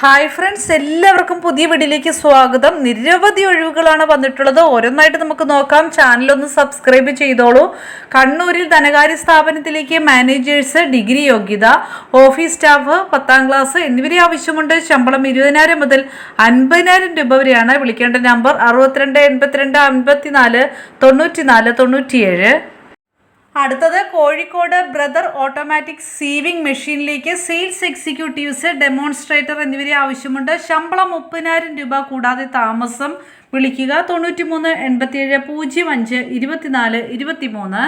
Hi friends എല്ലാവർക്കും പുതിയ വീഡിയോയിലേക്ക് സ്വാഗതം. നിരവധി ഒഴിവുകളാണ് വന്നിട്ടുള്ളത്. ഓരോന്നായിട്ട് നമുക്ക് നോക്കാം. ചാനൽ ഒന്ന് സബ്സ്ക്രൈബ് ചെയ്തോളൂ. കണ്ണൂരിൽ ധനകാര്യ സ്ഥാപനത്തിലേക്ക് മാനേജേഴ്സ് ഡിഗ്രി യോഗ്യത ഓഫീസ് സ്റ്റാഫ് പത്താം ക്ലാസ് എന്നിവരെ ആവശ്യമുണ്ട്. ശമ്പളം ഇരുപതിനായിരം മുതൽ അൻപതിനായിരം രൂപ വരെയാണ്. വിളിക്കേണ്ട നമ്പർ അറുപത്തിരണ്ട് എൺപത്തിരണ്ട് അൻപത്തിനാല് തൊണ്ണൂറ്റിനാല് തൊണ്ണൂറ്റിയേഴ്. അടുത്തത് കോഴിക്കോട് ബ്രദർ ഓട്ടോമാറ്റിക് സീവിംഗ് മെഷീനിലേക്ക് സെയിൽസ് എക്സിക്യൂട്ടീവ്സ് ഡെമോൺസ്ട്രേറ്റർ എന്നിവരെ ആവശ്യമുണ്ട്. ശമ്പളം മുപ്പതിനായിരം രൂപ കൂടാതെ താമസം വിളിക്കുക തൊണ്ണൂറ്റി മൂന്ന് എൺപത്തിയേഴ് പൂജ്യം അഞ്ച് ഇരുപത്തിനാല് ഇരുപത്തിമൂന്ന്.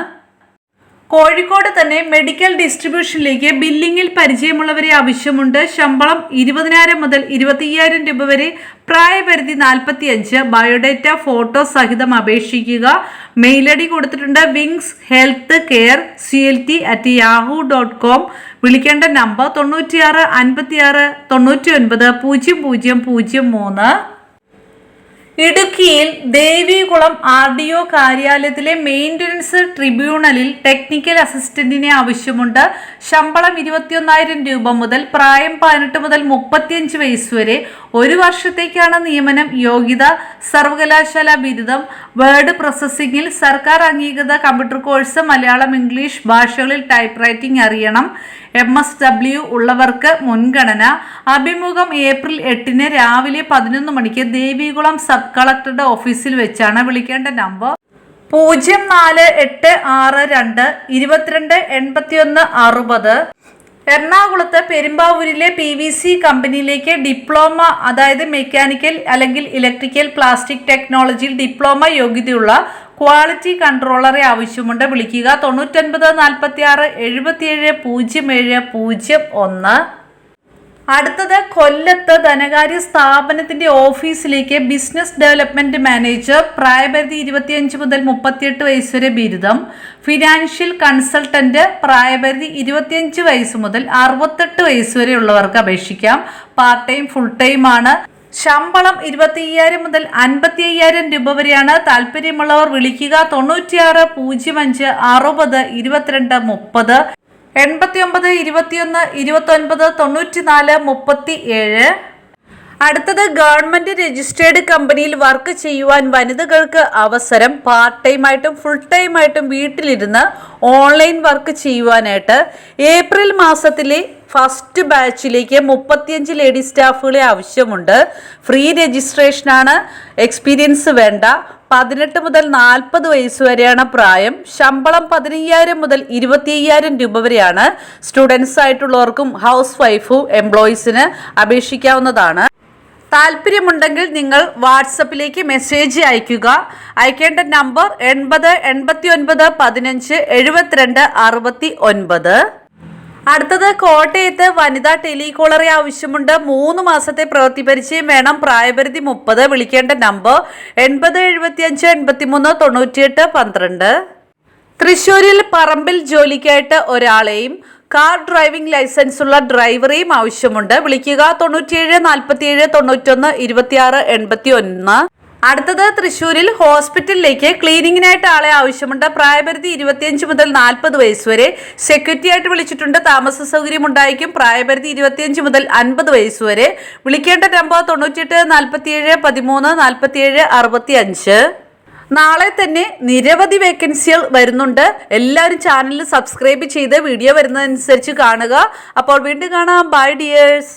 കോഴിക്കോട് തന്നെ മെഡിക്കൽ ഡിസ്ട്രിബ്യൂഷനിലേക്ക് ബില്ലിങ്ങിൽ പരിചയമുള്ളവരെ ആവശ്യമുണ്ട്. ശമ്പളം ഇരുപതിനായിരം മുതൽ ഇരുപത്തിയ്യായിരം രൂപ വരെ പ്രായപരിധി നാൽപ്പത്തി അഞ്ച് ബയോഡേറ്റ ഫോട്ടോ സഹിതം അപേക്ഷിക്കുക. മെയിൽ ഐ ഡി കൊടുത്തിട്ടുണ്ട് wings health care C L T at Yahoo dot com വിളിക്കേണ്ട നമ്പർ തൊണ്ണൂറ്റിയാറ് അൻപത്തിയാറ് തൊണ്ണൂറ്റി ഒൻപത് പൂജ്യം പൂജ്യം പൂജ്യം മൂന്ന്. ഇടുക്കിയിൽ ദേവികുളം ആർ ഡി ഒ കാര്യാലയത്തിലെ മെയിന്റനൻസ് ട്രിബ്യൂണലിൽ ടെക്നിക്കൽ അസിസ്റ്റന്റിനെ ആവശ്യമുണ്ട്. ശമ്പളം ഇരുപത്തിയൊന്നായിരം രൂപ മുതൽ പ്രായം പതിനെട്ട് മുതൽ മുപ്പത്തിയഞ്ച് വയസ്സ് വരെ ഒരു വർഷത്തേക്കാണ് നിയമനം യോഗ്യത. സർവകലാശാല ബിരുദം. വേർഡ് പ്രോസസ്സിംഗിൽ സർക്കാർ അംഗീകൃത കമ്പ്യൂട്ടർ കോഴ്സ് മലയാളം ഇംഗ്ലീഷ് ഭാഷകളിൽ ടൈപ്പ് റൈറ്റിംഗ് അറിയണം. എം എസ് ഡബ്ല്യു ഉള്ളവർക്ക് മുൻഗണന. അഭിമുഖം ഏപ്രിൽ എട്ടിന് രാവിലെ പതിനൊന്ന് മണിക്ക് ദേവികുളം സബ് കളക്ടറുടെ ഓഫീസിൽ വെച്ചാണ് വിളിക്കേണ്ട നമ്പർ. പൂജ്യം നാല് എട്ട് ആറ് രണ്ട് ഇരുപത്തിരണ്ട് എൺപത്തിയൊന്ന് അറുപത്. എറണാകുളത്ത് പെരുമ്പാവൂരിലെ പി വി സി കമ്പനിയിലേക്ക് ഡിപ്ലോമ അതായത് മെക്കാനിക്കൽ അല്ലെങ്കിൽ ഇലക്ട്രിക്കൽ പ്ലാസ്റ്റിക് ടെക്നോളജിയിൽ ഡിപ്ലോമ യോഗ്യതയുള്ള ക്വാളിറ്റി കൺട്രോളറെ ആവശ്യമുണ്ട്. വിളിക്കുക തൊണ്ണൂറ്റൊൻപത് നാൽപ്പത്തി ആറ് എഴുപത്തിയേഴ് പൂജ്യം ഏഴ് പൂജ്യം ഒന്ന്. അടുത്തത് കൊല്ലത്ത് ധനകാര്യ സ്ഥാപനത്തിന്റെ ഓഫീസിലേക്ക് ബിസിനസ് ഡെവലപ്മെന്റ് മാനേജർ പ്രായപരിധി ഇരുപത്തിയഞ്ച് മുതൽ മുപ്പത്തിയെട്ട് വയസ്സ് വരെ ബിരുദം ഫിനാൻഷ്യൽ കൺസൾട്ടന്റ് പ്രായപരിധി ഇരുപത്തിയഞ്ച് വയസ്സ് മുതൽ അറുപത്തെട്ട് വയസ്സ് വരെ ഉള്ളവർക്ക് അപേക്ഷിക്കാം. പാർട്ട് ടൈം ഫുൾ ടൈം ആണ്. ശമ്പളം ഇരുപത്തി അയ്യായിരം മുതൽ അൻപത്തി അയ്യായിരം രൂപ വരെയാണ്. താല്പര്യമുള്ളവർ വിളിക്കുക തൊണ്ണൂറ്റിയാറ് പൂജ്യം അഞ്ച് അറുപത് ഇരുപത്തിരണ്ട് മുപ്പത്. എൺപത്തി ഒമ്പത് ഇരുപത്തിയൊന്ന് ഇരുപത്തൊൻപത് തൊണ്ണൂറ്റിനാല് മുപ്പത്തി ഏഴ് അടുത്തത് ഗവൺമെന്റ് രജിസ്റ്റേർഡ് കമ്പനിയിൽ വർക്ക് ചെയ്യുവാൻ വനിതകൾക്ക് അവസരം പാർട്ട് ടൈം ആയിട്ടും ഫുൾ ടൈം ആയിട്ടും വീട്ടിലിരുന്ന് ഓൺലൈൻ വർക്ക് ചെയ്യുവാനായിട്ട് ഏപ്രിൽ മാസത്തിലെ ഫസ്റ്റ് ബാച്ചിലേക്ക് മുപ്പത്തിയഞ്ച് ലേഡി സ്റ്റാഫുകളെ ആവശ്യമുണ്ട്. ഫ്രീ രജിസ്ട്രേഷനാണ്. എക്സ്പീരിയൻസ് വേണ്ട. പതിനെട്ട് മുതൽ നാൽപ്പത് വയസ്സ് വരെയാണ് പ്രായം. ശമ്പളം പതിനയ്യായിരം മുതൽ ഇരുപത്തി അയ്യായിരം രൂപ വരെയാണ് സ്റ്റുഡൻസ് ആയിട്ടുള്ളവർക്കും ഹൗസ് വൈഫും എംപ്ലോയീസിന് അപേക്ഷിക്കാവുന്നതാണ്. താല്പര്യമുണ്ടെങ്കിൽ നിങ്ങൾ വാട്സപ്പിലേക്ക് മെസ്സേജ് അയയ്ക്കുക. അയക്കേണ്ട നമ്പർ എൺപത് എൺപത്തി ഒൻപത് പതിനഞ്ച് എഴുപത്തിരണ്ട് അറുപത്തി ഒൻപത് അടുത്തത് കോട്ടയത്ത് വനിതാ ടെലികോളറെ ആവശ്യമുണ്ട്. മൂന്ന് മാസത്തെ പ്രവൃത്തി പരിചയം വേണം. പ്രായപരിധി മുപ്പത്. വിളിക്കേണ്ട നമ്പർ എൺപത് എഴുപത്തി അഞ്ച് എൺപത്തി മൂന്ന് തൊണ്ണൂറ്റിയെട്ട് പന്ത്രണ്ട്. തൃശ്ശൂരിൽ പറമ്പിൽ ജോലിക്കായിട്ട് ഒരാളെയും കാർ ഡ്രൈവിംഗ് ലൈസൻസ് ഉള്ള ഡ്രൈവറെയും ആവശ്യമുണ്ട്. വിളിക്കുക തൊണ്ണൂറ്റിയേഴ് നാൽപ്പത്തിയേഴ് തൊണ്ണൂറ്റൊന്ന് ഇരുപത്തിയാറ് എൺപത്തി ഒന്ന് അടുത്തത് തൃശ്ശൂരിൽ ഹോസ്പിറ്റലിലേക്ക് ക്ലീനിങ്ങിനായിട്ട് ആളെ ആവശ്യമുണ്ട്. പ്രായപരിധി ഇരുപത്തിയഞ്ച് മുതൽ നാൽപ്പത് വയസ്സ് വരെ. സെക്യൂരിറ്റി ആയിട്ട് വിളിച്ചിട്ടുണ്ട്. താമസ സൗകര്യം ഉണ്ടായിരിക്കും പ്രായപരിധി ഇരുപത്തിയഞ്ച് മുതൽ അൻപത് വയസ്സ് വരെ. വിളിക്കേണ്ട നമ്പർ തൊണ്ണൂറ്റിയെട്ട് നാൽപ്പത്തിയേഴ് പതിമൂന്ന് നാൽപ്പത്തിയേഴ് അറുപത്തി അഞ്ച് നാളെ തന്നെ നിരവധി വേക്കൻസികൾ വരുന്നുണ്ട്. എല്ലാവരും ചാനൽ സബ്സ്ക്രൈബ് ചെയ്ത് വീഡിയോ വരുന്നതനുസരിച്ച് കാണുക. അപ്പോൾ വീണ്ടും കാണാം. By dears